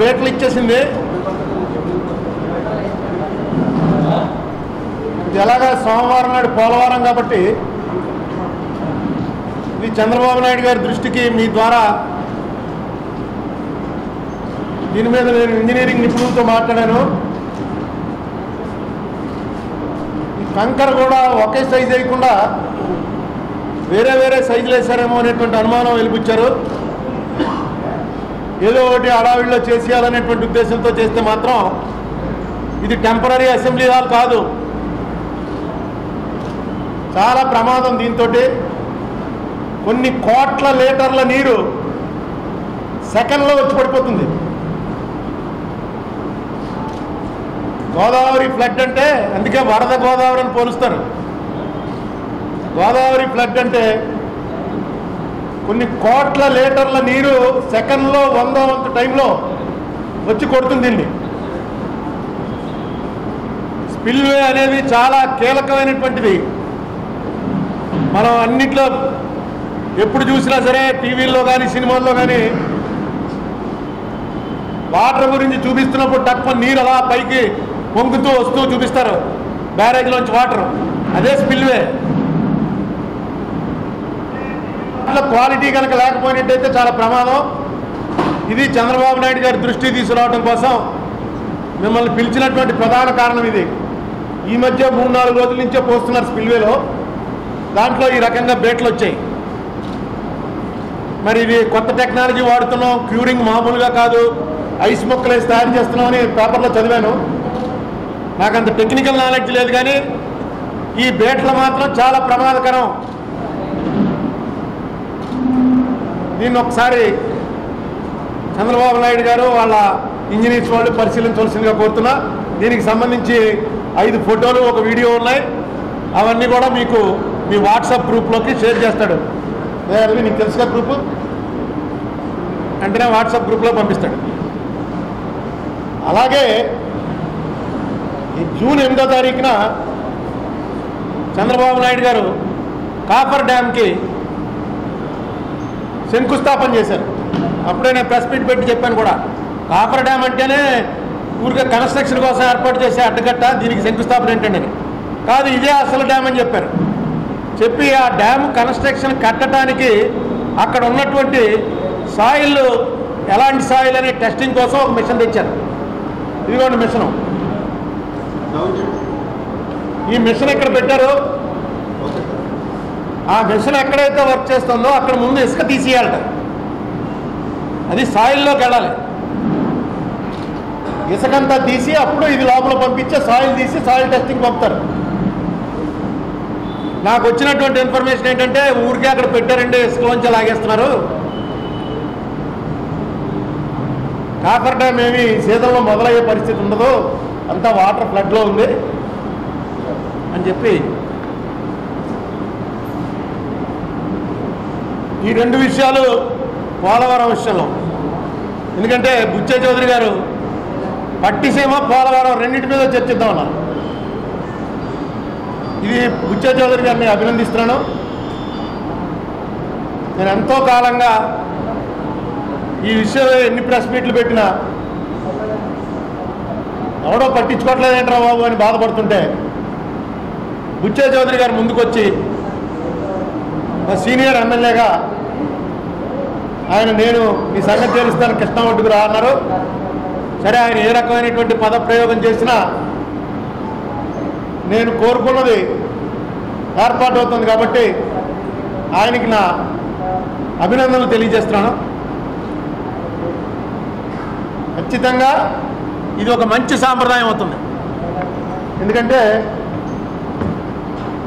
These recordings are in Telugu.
బేటలు ఇచ్చేసింది. ఇది ఎలాగా సోమవారం నాడు పోలవరం కాబట్టి ఇది చంద్రబాబు నాయుడు గారి దృష్టికి మీ ద్వారా దీని మీద నేను ఇంజనీరింగ్ నిపుణులతో మాట్లాడాను. ఈ కంకర కూడా ఒకే సైజు వేయకుండా వేరే వేరే సైజులు వేశారేమో అనేటువంటి అనుమానం వెలిపించారు. ఏదో ఒకటి అడావిడిలో చేసేయాలనేటువంటి ఉద్దేశంతో చేస్తే మాత్రం ఇది టెంపరీ అసెంబ్లీ హాల్ కాదు. చాలా ప్రమాదం దీంతో కొన్ని కోట్ల లీటర్ల నీరు సెకండ్లో వచ్చి పడిపోతుంది. గోదావరి ఫ్లడ్ అంటే అందుకే వరద గోదావరి అని పోలుస్తారు. గోదావరి ఫ్లడ్ అంటే కొన్ని కోట్ల లీటర్ల నీరు సెకండ్లో వంద వంత టైంలో వచ్చి కొడుతుందండి స్పిల్వే అనేది చాలా కీలకమైనటువంటిది మనం అన్నిట్లో ఎప్పుడు చూసినా సరే టీవీల్లో కానీ సినిమాల్లో కానీ వాటర్ గురించి చూపిస్తున్నప్పుడు తక్కువ నీరు అలా పైకి పొంగుతూ వస్తూ చూపిస్తారు బ్యారేజ్లోంచి వాటర్. అదే స్పిల్వే. దాంట్లో క్వాలిటీ కనుక లేకపోయినట్టయితే చాలా ప్రమాదం. ఇది చంద్రబాబు నాయుడు గారి దృష్టి తీసుకురావడం కోసం మిమ్మల్ని పిలిచినటువంటి ప్రధాన కారణం ఇది. ఈ మధ్య మూడు నాలుగు రోజుల నుంచే పోస్తున్నారు స్పిల్వేలో. దాంట్లో ఈ రకంగా బేట్లు వచ్చాయి. మరి ఇది కొత్త టెక్నాలజీ వాడుతున్నాం క్యూరింగ్ మామూలుగా కాదు. ఐస్ మొక్కలు వేసి తయారు చేస్తున్నాం అని పేపర్లో చదివాను. నాకు అంత టెక్నికల్ నాలెడ్జ్ లేదు కానీ ఈ బేట్లు మాత్రం చాలా ప్రమాదకరం. దీన్ని ఒకసారి చంద్రబాబు నాయుడు గారు వాళ్ళ ఇంజనీర్స్ వాళ్ళు పరిశీలించవలసిందిగా కోరుతున్నా. దీనికి సంబంధించి ఐదు ఫోటోలు ఒక వీడియో ఉన్నాయి. అవన్నీ కూడా మీకు మీ వాట్సాప్ గ్రూప్లోకి షేర్ చేస్తాడు. నీకు తెలుసుగా గ్రూపు? వెంటనే వాట్సాప్ గ్రూప్లో పంపిస్తాడు. అలాగే ఈ జూన్ ఎనిమిదో తారీఖున చంద్రబాబు నాయుడు గారు కాపర్ డ్యామ్కి శంకుస్థాపన చేశారు. అప్పుడే నేను ప్రెస్ మీట్ పెట్టి చెప్పాను కూడా. కాపర్ డ్యామ్ అంటేనే ఊరికే కన్స్ట్రక్షన్ కోసం ఏర్పాటు చేసే అడ్డగట్ట దీనికి శంకుస్థాపన ఏంటండి కాదు ఇదే అసలు డ్యామ్ అని చెప్పారు. చెప్పి ఆ డ్యామ్ కన్స్ట్రక్షన్ కట్టడానికి అక్కడ ఉన్నటువంటి సాయిల్ ఎలాంటి సాయిల్ అనే టెస్టింగ్ కోసం ఒక మిషన్ తెచ్చారు. ఇదిగోండి మిషను. ఈ మిషన్ ఇక్కడ పెట్టారు? ఆ మెషిన్ ఎక్కడైతే వర్క్ చేస్తుందో అక్కడ ముందు ఇసుక తీసేయాలట. అది సాయిల్లోకి వెళ్ళాలి. ఇసుకంతా తీసి అప్పుడు ఇది లోపల పంపించే సాయిల్ తీసి సాయిల్ టెస్టింగ్ పంపుతారు. నాకు వచ్చినటువంటి ఇన్ఫర్మేషన్ ఏంటంటే ఊరికే అక్కడ పెట్టారండి ఇసుకలోంచి లాగేస్తున్నారు. కాపర్ డ్యామ్ ఏమి సీజన్లో మొదలయ్యే పరిస్థితి ఉండదు. అంతా వాటర్ ఫ్లడ్లో ఉంది. అని చెప్పి ఈ రెండు విషయాలు పోలవరం విషయంలో. ఎందుకంటే బుచ్చే చౌదరి గారు పట్టిసీమ పోలవరం రెండింటి మీద చర్చిద్దాం అన్నారు. ఇది బుచ్చే చౌదరి గారిని అభినందిస్తున్నాను. నేను ఎంతో కాలంగా ఈ విషయంలో ఎన్ని ప్రెస్ మీట్లు పెట్టినా ఎవడో పట్టించుకోవట్లేదేంట్రా బాబు అని బాధపడుతుంటే బుచ్చే చౌదరి గారు ముందుకొచ్చి మా సీనియర్ ఎమ్మెల్యేగా ఆయన నేను మీ సంగతి తెలుస్తాను. కృష్ణ ఒడ్డుకు రా అన్నారు. సరే ఆయన ఏ రకమైనటువంటి పదప్రయోగం చేసినా నేను కోరుకున్నది ఏర్పాటు అవుతుంది కాబట్టి ఆయనకి నా అభినందనలు తెలియజేస్తున్నాను. ఖచ్చితంగా ఇది ఒక మంచి సాంప్రదాయం అవుతుంది. ఎందుకంటే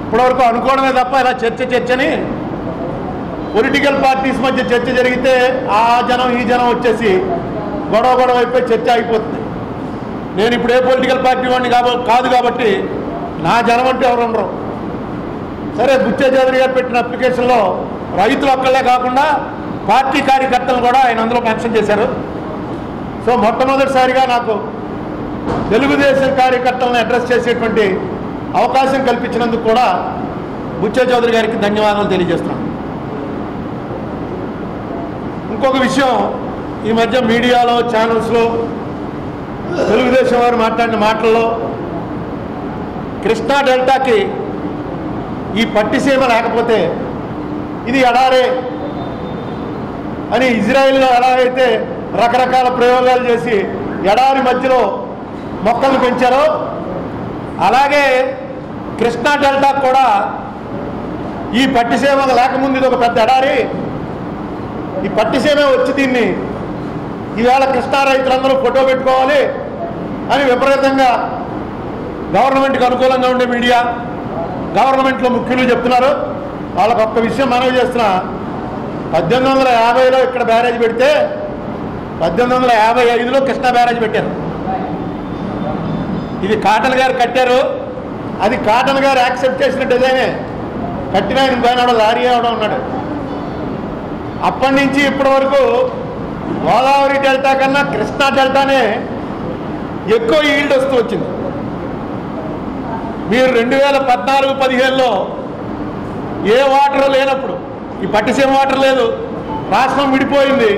ఇప్పటివరకు అనుకోవడమే తప్ప ఇలా చర్చ చర్చని పొలిటికల్ పార్టీస్ మధ్య చర్చ జరిగితే ఆ జనం ఈ జనం వచ్చేసి గొడవ గొడవ అయిపోయి చర్చ అయిపోతుంది. నేను ఇప్పుడు ఏ పొలిటికల్ పార్టీ వాడిని కాబ కాదు కాబట్టి నా జనం అంటే ఎవరు ఉండరు. సరే బుచ్చే చౌదరి గారు పెట్టిన అప్లికేషన్లో రైతులు ఒక్కళ్ళే కాకుండా పార్టీ కార్యకర్తలు కూడా ఆయన అందులో మెన్షన్ చేశారు. సో మొట్టమొదటిసారిగా నాకు తెలుగుదేశం కార్యకర్తలను అడ్రస్ చేసేటువంటి అవకాశం కల్పించినందుకు కూడా బుచ్చే చౌదరి గారికి ధన్యవాదాలు తెలియజేస్తున్నాను. ఇంకొక విషయం ఈ మధ్య మీడియాలో ఛానల్స్లో తెలుగుదేశం వారు మాట్లాడిన మాటల్లో కృష్ణా డెల్టాకి ఈ పట్టిసీమ లేకపోతే ఇది ఎడారే అని ఇజ్రాయిల్లో ఎలాగైతే రకరకాల ప్రయోగాలు చేసి ఎడారి మధ్యలో మొక్కలు పెంచారో అలాగే కృష్ణా డెల్టా కూడా ఈ పట్టిసీమ లేకముందు ఇది ఒక పెద్ద ఎడారి. ఈ పట్టిసీమ వచ్చి దీన్ని ఈవేళ కృష్ణా రైతులందరూ ఫోటో పెట్టుకోవాలి అని విపరీతంగా గవర్నమెంట్కి అనుకూలంగా ఉండే మీడియా గవర్నమెంట్లో ముఖ్యులు చెప్తున్నారు. వాళ్ళకు ఒక్క విషయం మనవి చేస్తున్నా. పద్దెనిమిది వందల యాభైలో ఇక్కడ బ్యారేజ్ పెడితే పద్దెనిమిది వందల యాభై ఐదులో కృష్ణా బ్యారేజ్ పెట్టారు. ఇది కాటన్ గారు కట్టారు. అది కాటన్ గారు యాక్సెప్ట్ చేసిన డిజైనే. కట్టిన ఆయన పైన లారీ అవడం ఉన్నాడు. అప్పటి నుంచి ఇప్పటి వరకు గోదావరి డెల్టా కన్నా కృష్ణా డెల్టానే ఎక్కువ ఈల్డ్ వస్తూ వచ్చింది. మీరు రెండు వేల పద్నాలుగు పదిహేనులో ఏ వాటర్ లేనప్పుడు ఈ పట్టిసీమ వాటర్ లేదు రాష్ట్రం విడిపోయింది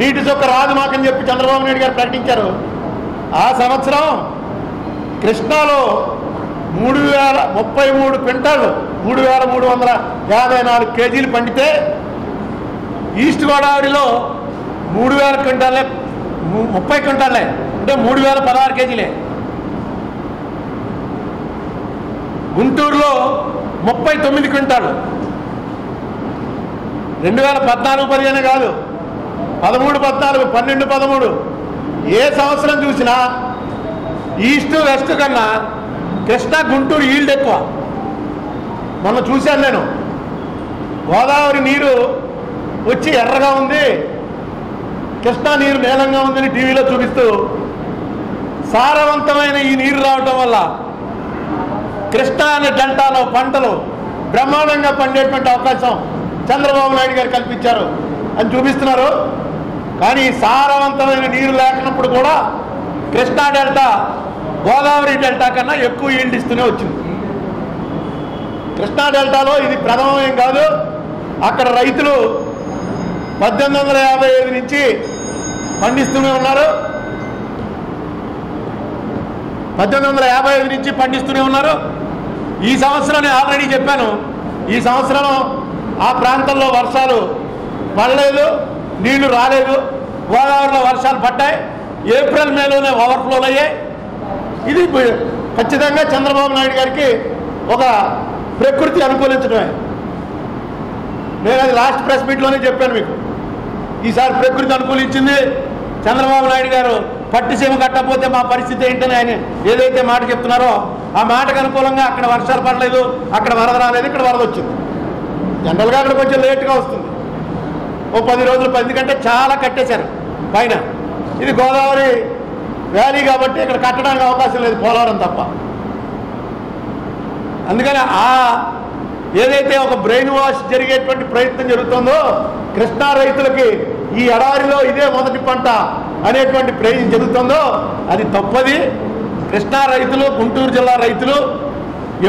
నీటి చొక్క రాదు మాకని చెప్పి చంద్రబాబు నాయుడు గారు ప్రకటించారు. ఆ సంవత్సరం కృష్ణాలో మూడు వేల ముప్పై మూడు క్వింటాలు మూడు వేల మూడు వందల యాభై నాలుగు కేజీలు పండితే ఈస్ట్ గోదావరిలో మూడు వేల క్వింటాలే ముప్పై క్వింటాలే అంటే మూడు వేల పదహారు కేజీలే. గుంటూరులో ముప్పై తొమ్మిది క్వింటాలు. రెండు వేల పద్నాలుగు పదిహేను కాదు పదమూడు పద్నాలుగు పన్నెండు పదమూడు. ఏ సంవత్సరం చూసినా ఈస్ట్ వెస్ట్ కన్నా కృష్ణా గుంటూరు ఈల్డ్ ఎక్కువ. మొన్న చూశాను నేను. గోదావరి నీరు వచ్చి ఎర్రగా ఉంది. కృష్ణా నీరు నీలంగా ఉందని టీవీలో చూపిస్తూ సారవంతమైన ఈ నీరు రావటం వల్ల కృష్ణా అనే డెల్టాలో పంటలు బ్రహ్మాండంగా పండేటువంటి అవకాశం చంద్రబాబు నాయుడు గారు కల్పించారు అని చూపిస్తున్నారు. కానీ సారవంతమైన నీరు లేకున్నప్పుడు కూడా కృష్ణా డెల్టా గోదావరి డెల్టా కన్నా ఎక్కువ ఈల్డ్ ఇస్తూనే వచ్చింది. కృష్ణా డెల్టాలో ఇది ప్రథమం ఏం కాదు. అక్కడ రైతులు పద్దెనిమిది వందల యాభై ఐదు నుంచి పండిస్తూనే ఉన్నారు. పద్దెనిమిది వందల యాభై ఐదు నుంచి పండిస్తూనే ఉన్నారు. ఈ సంవత్సరం నేను ఆల్రెడీ చెప్పాను. ఈ సంవత్సరం ఆ ప్రాంతంలో వర్షాలు పడలేదు నీళ్ళు రాలేదు గోదావరిలో వర్షాలు పడ్డాయి ఏప్రిల్ మేలోనే ఓవర్ఫ్లోలు అయ్యాయి. ఇది ఖచ్చితంగా చంద్రబాబు నాయుడు గారికి ఒక ప్రకృతి అనుకూలించడమే. నేను అది లాస్ట్ ప్రెస్ మీట్లోనే చెప్పాను మీకు. ఈసారి ప్రకృతి అనుకూలించింది. చంద్రబాబు నాయుడు గారు పట్టుసీమ కట్టకపోతే మా పరిస్థితి ఏంటని ఆయన ఏదైతే మాట చెప్తున్నారో ఆ మాటకు అనుకూలంగా అక్కడ వర్షాలు పడలేదు అక్కడ వరద రాలేదు ఇక్కడ వరద వచ్చింది. జనరల్గా అక్కడ కొంచెం లేట్గా వస్తుంది. ఓ పది రోజులు పది కంటే చాలా కట్టేశారు పైన. ఇది గోదావరి వ్యాలీ కాబట్టి ఇక్కడ కట్టడానికి అవకాశం లేదు పోలవరం తప్ప. అందుకని ఆ ఏదైతే ఒక బ్రెయిన్ వాష్ జరిగేటువంటి ప్రయత్నం జరుగుతుందో కృష్ణా రైతులకి ఈ ఎడారిలో ఇదే మొదటి పంట అనేటువంటి ప్రయోజనం జరుగుతుందో అది తప్పది. కృష్ణా రైతులు గుంటూరు జిల్లా రైతులు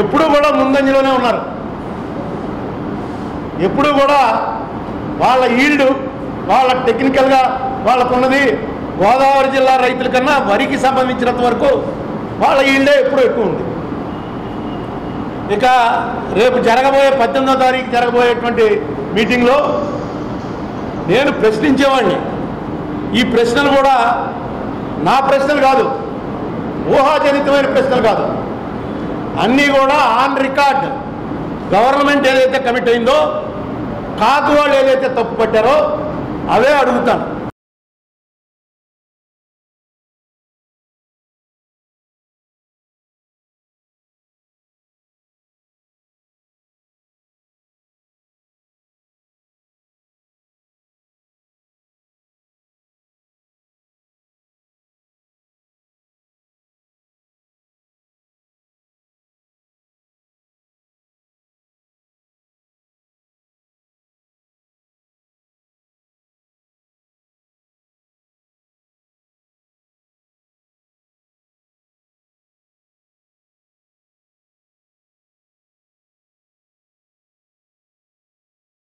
ఎప్పుడూ కూడా ముందంజలోనే ఉన్నారు. ఎప్పుడూ కూడా వాళ్ళ ఈల్డ్ వాళ్ళ టెక్నికల్గా వాళ్ళకున్నది గోదావరి జిల్లా రైతుల కన్నా వరికి సంబంధించినంత వరకు వాళ్ళ ఈల్డే ఎప్పుడూ ఎక్కువ ఉంది. ఇక రేపు జరగబోయే పద్దెనిమిదో తారీఖు జరగబోయేటువంటి మీటింగ్లో నేను ప్రశ్నించేవాడిని ఈ ప్రశ్నలు కూడా నా ప్రశ్నలు కాదు ఊహాజనితమైన ప్రశ్నలు కాదు. అన్నీ కూడా ఆన్ రికార్డ్. గవర్నమెంట్ ఏదైతే కమిట్ అయిందో కాకు వాళ్ళు ఏదైతే తప్పు పట్టారో అవే అడుగుతాను.